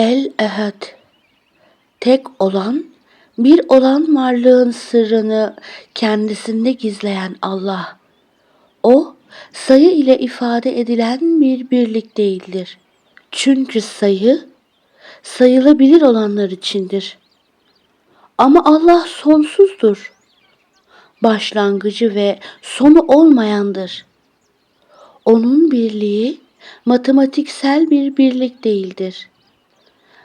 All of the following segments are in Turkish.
El-Ehad Tek olan, bir olan varlığın sırrını kendisinde gizleyen Allah. O, sayı ile ifade edilen bir birlik değildir. Çünkü sayı, sayılabilir olanlar içindir. Ama Allah sonsuzdur. Başlangıcı ve sonu olmayandır. Onun birliği matematiksel bir birlik değildir.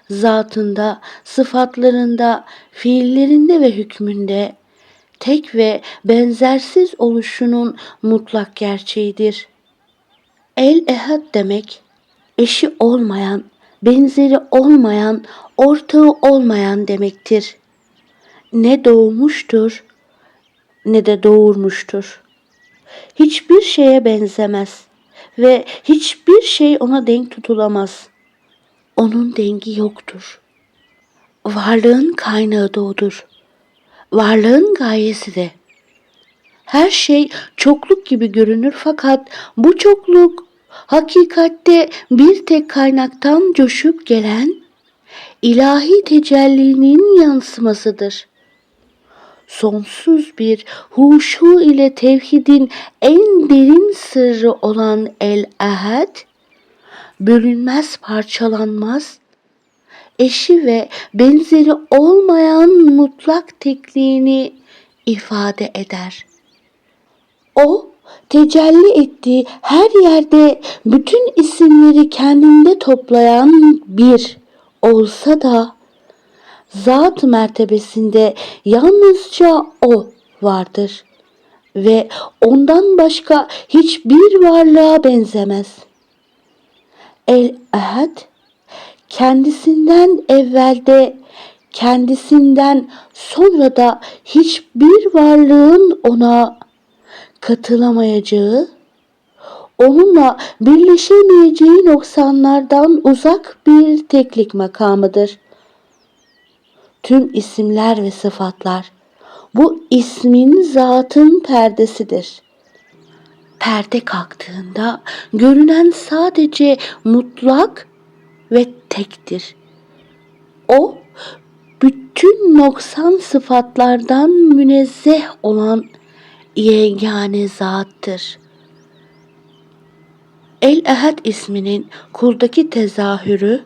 Zatında, sıfatlarında, fiillerinde ve hükmünde tek ve benzersiz oluşunun mutlak gerçeğidir. El-Ehad demek, eşi olmayan, benzeri olmayan, ortağı olmayan demektir. Ne doğmuştur ne de doğurmuştur. Hiçbir şeye benzemez ve hiçbir şey ona denk tutulamaz. Onun dengi yoktur. Varlığın kaynağı da odur. Varlığın gayesi de. Her şey çokluk gibi görünür fakat bu çokluk hakikatte bir tek kaynaktan coşup gelen ilahi tecellinin yansımasıdır. Sonsuz bir huşu ile tevhidin en derin sırrı olan El-Ehad, bölünmez parçalanmaz, eşi ve benzeri olmayan mutlak tekliğini ifade eder. O, tecelli ettiği her yerde bütün isimleri kendinde toplayan bir olsa da zat mertebesinde yalnızca o vardır ve ondan başka hiçbir varlığa benzemez. El-Ehad kendisinden evvelde kendisinden sonra da hiçbir varlığın ona katılamayacağı, onunla birleşemeyeceği noksanlardan uzak bir teklik makamıdır. Tüm isimler ve sıfatlar bu ismin zatın perdesidir. Perde kalktığında görünen sadece mutlak ve tektir. O bütün noksan sıfatlardan münezzeh olan yegane zattır. El-Ehad isminin kuldaki tezahürü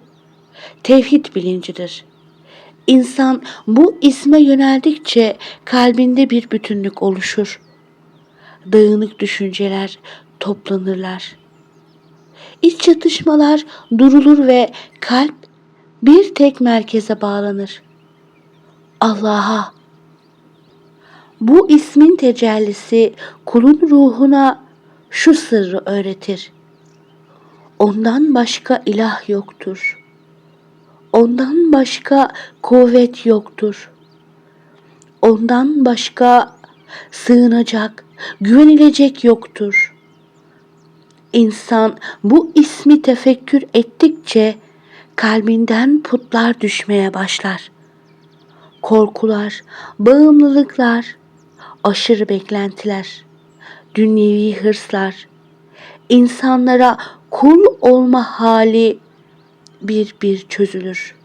tevhid bilincidir. İnsan bu isme yöneldikçe kalbinde bir bütünlük oluşur. Dağınık düşünceler toplanırlar. İç çatışmalar durulur ve kalp bir tek merkeze bağlanır. Allah'a. Bu ismin tecellisi kulun ruhuna şu sırrı öğretir. Ondan başka ilah yoktur. Ondan başka kuvvet yoktur. Ondan başka sığınacak, güvenilecek yoktur. İnsan bu ismi tefekkür ettikçe kalbinden putlar düşmeye başlar. Korkular, bağımlılıklar, aşırı beklentiler, dünyevi hırslar, insanlara kul olma hali bir bir çözülür.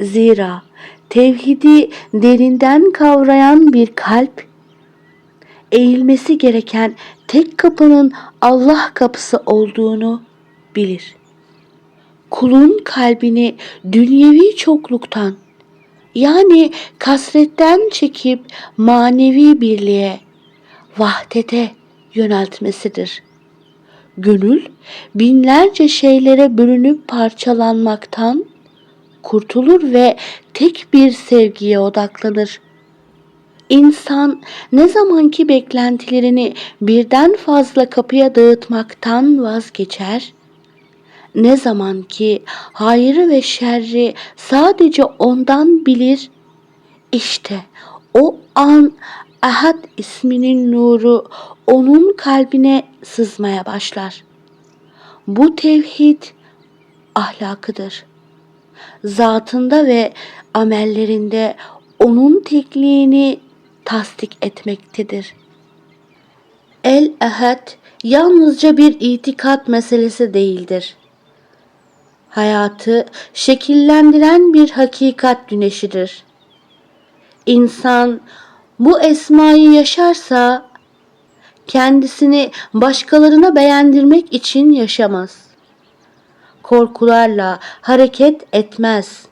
Zira tevhidi derinden kavrayan bir kalp, eğilmesi gereken tek kapının Allah kapısı olduğunu bilir. Kulun kalbini dünyevi çokluktan yani kasretten çekip manevi birliğe, vahdete yöneltmesidir. Gönül binlerce şeylere bölünüp parçalanmaktan kurtulur ve tek bir sevgiye odaklanır. İnsan ne zamanki beklentilerini birden fazla kapıya dağıtmaktan vazgeçer, ne zaman ki hayrı ve şerri sadece ondan bilir, işte o an Ahad isminin nuru onun kalbine sızmaya başlar. Bu tevhid ahlakıdır. Zatında ve amellerinde onun tekliğini tasdik etmektedir. El-Ehad yalnızca bir itikat meselesi değildir. hayatı şekillendiren bir hakikat güneşidir. İnsan bu esmayı yaşarsa kendisini başkalarına beğendirmek için yaşamaz. Korkularla hareket etmez.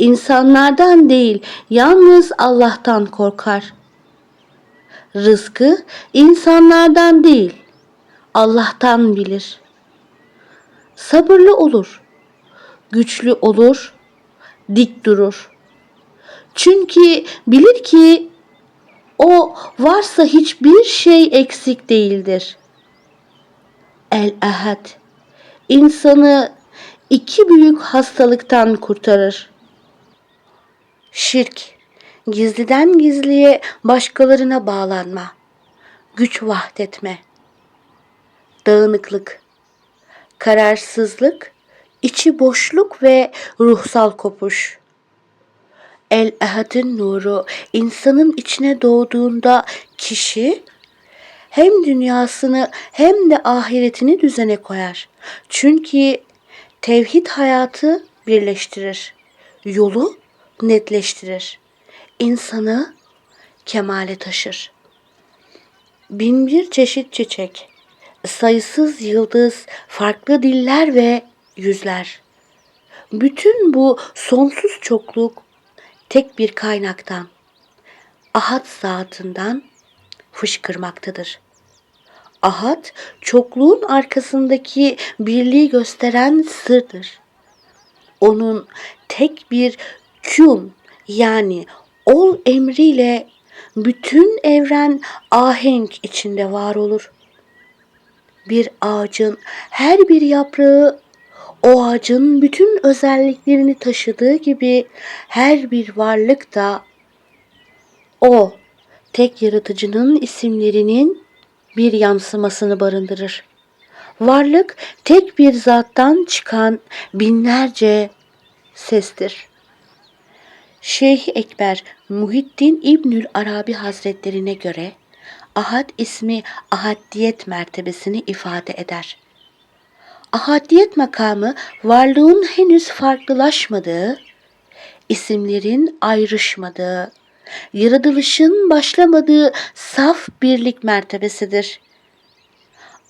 İnsanlardan değil, yalnız Allah'tan korkar. Rızkı insanlardan değil, Allah'tan bilir. Sabırlı olur, güçlü olur, dik durur. Çünkü bilir ki o varsa hiçbir şey eksik değildir. El-Ehad insanı iki büyük hastalıktan kurtarır. Şirk, gizliden gizliye başkalarına bağlanma, güç vahdetme, dağınıklık, kararsızlık, içi boşluk ve ruhsal kopuş. El Ehad'ın nuru insanın içine doğduğunda kişi hem dünyasını hem de ahiretini düzene koyar. Çünkü tevhid hayatı birleştirir. Yolu netleştirir. İnsanı kemale taşır. Bin bir çeşit çiçek, sayısız yıldız, farklı diller ve yüzler. Bütün bu sonsuz çokluk tek bir kaynaktan, ahad zatından fışkırmaktadır. Ahad, çokluğun arkasındaki birliği gösteren sırdır. Onun tek bir kün yani ol emriyle bütün evren ahenk içinde var olur. Bir ağacın her bir yaprağı o ağacın bütün özelliklerini taşıdığı gibi her bir varlık da o tek yaratıcının isimlerinin bir yansımasını barındırır. Varlık tek bir zattan çıkan binlerce sestir. Şeyh Ekber Muhittin İbnül Arabi Hazretlerine göre ahad ismi ahadiyet mertebesini ifade eder. Ahadiyet makamı varlığın henüz farklılaşmadığı, isimlerin ayrışmadığı, yaratılışın başlamadığı saf birlik mertebesidir.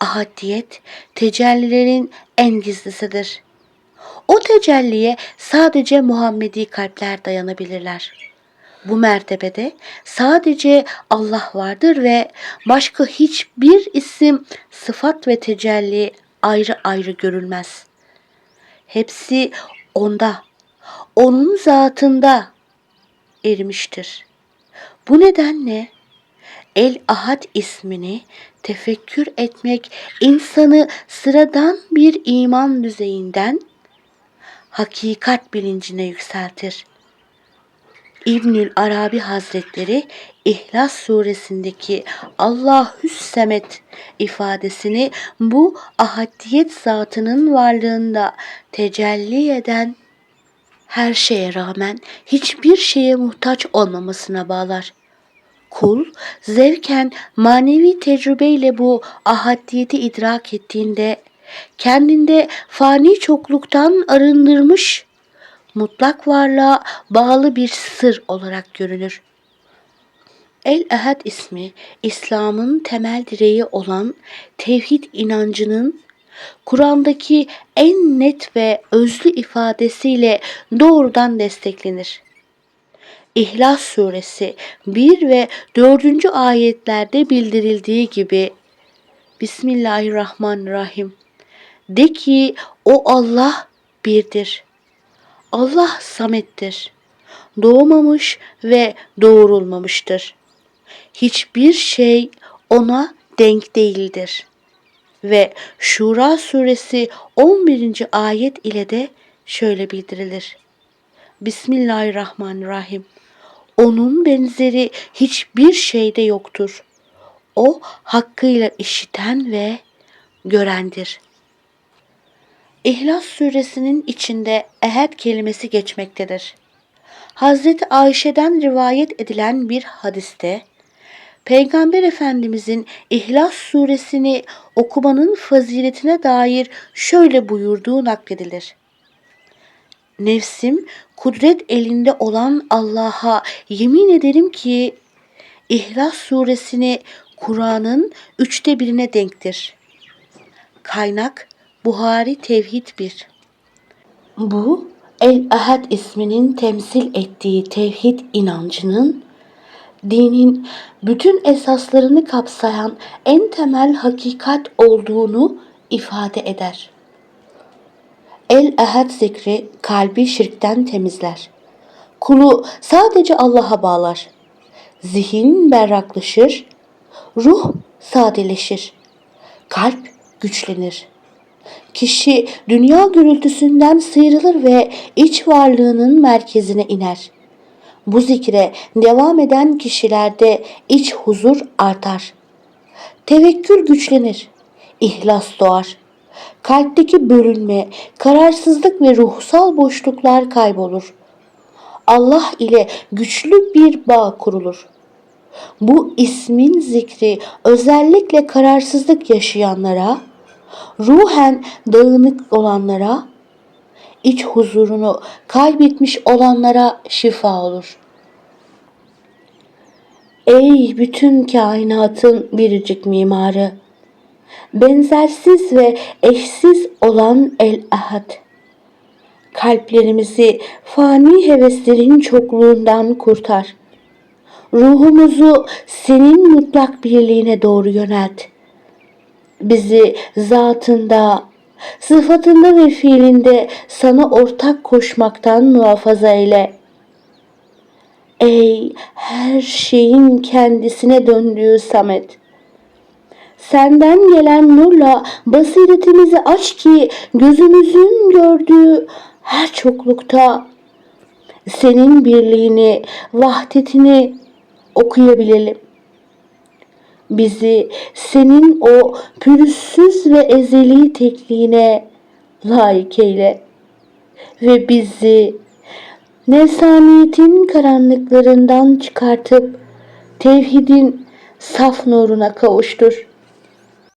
Ahadiyet tecellilerin en gizlisidir. O tecelliye sadece Muhammedi kalpler dayanabilirler. Bu mertebede sadece Allah vardır ve başka hiçbir isim, sıfat ve tecelli ayrı ayrı görülmez. Hepsi onda, onun zatında ermiştir. Bu nedenle El Ahad ismini tefekkür etmek insanı sıradan bir iman düzeyinden hakikat bilincine yükseltir. İbnül Arabi Hazretleri İhlas suresindeki Allahüs Semet ifadesini bu ahadiyet zatının varlığında tecelli eden her şeye rağmen hiçbir şeye muhtaç olmamasına bağlar. Kul zevken manevi tecrübeyle bu ahadiyeti idrak ettiğinde kendinde fani çokluktan arındırmış mutlak varlığa bağlı bir sır olarak görünür. El-Ehad ismi İslam'ın temel direği olan tevhid inancının Kur'an'daki en net ve özlü ifadesiyle doğrudan desteklenir. İhlas suresi 1 ve 4. ayetlerde bildirildiği gibi Bismillahirrahmanirrahim. De ki o Allah birdir. Allah samettir. Doğmamış ve doğurulmamıştır. Hiçbir şey ona denk değildir. Ve Şura suresi 11. ayet ile de şöyle bildirilir. Bismillahirrahmanirrahim. Onun benzeri hiçbir şeyde yoktur. O hakkıyla işiten ve görendir. İhlas suresinin içinde ehad kelimesi geçmektedir. Hazreti Ayşe'den rivayet edilen bir hadiste Peygamber Efendimizin İhlas suresini okumanın faziletine dair şöyle buyurduğu nakledilir. Nefsim kudret elinde olan Allah'a yemin ederim ki İhlas suresini Kur'an'ın üçte birine denktir. Kaynak Buhari Tevhid 1 Bu El-Ahad isminin temsil ettiği tevhid inancının dinin bütün esaslarını kapsayan en temel hakikat olduğunu ifade eder. El-Ehad zikri kalbi şirkten temizler. Kulu sadece Allah'a bağlar. Zihin berraklaşır, ruh sadeleşir, kalp güçlenir. Kişi dünya gürültüsünden sıyrılır ve iç varlığının merkezine iner. Bu zikre devam eden kişilerde iç huzur artar. Tevekkül güçlenir. İhlas doğar. Kalpteki bölünme, kararsızlık ve ruhsal boşluklar kaybolur. Allah ile güçlü bir bağ kurulur. Bu ismin zikri özellikle kararsızlık yaşayanlara, ruhen dağınık olanlara, iç huzurunu kaybetmiş olanlara şifa olur. Ey bütün kainatın biricik mimarı, benzersiz ve eşsiz olan El-Ahad, kalplerimizi fani heveslerin çokluğundan kurtar. Ruhumuzu senin mutlak birliğine doğru yönelt. Bizi zatında, sıfatında ve fiilinde sana ortak koşmaktan muhafaza eyle. Ey her şeyin kendisine döndüğü Samet! Senden gelen nurla basiretimizi aç ki gözümüzün gördüğü her çoklukta senin birliğini, vahdetini okuyabilelim. Bizi senin o pürüzsüz ve ezeli tekliğine layık eyle ve bizi nefsaniyetin karanlıklarından çıkartıp tevhidin saf nuruna kavuştur.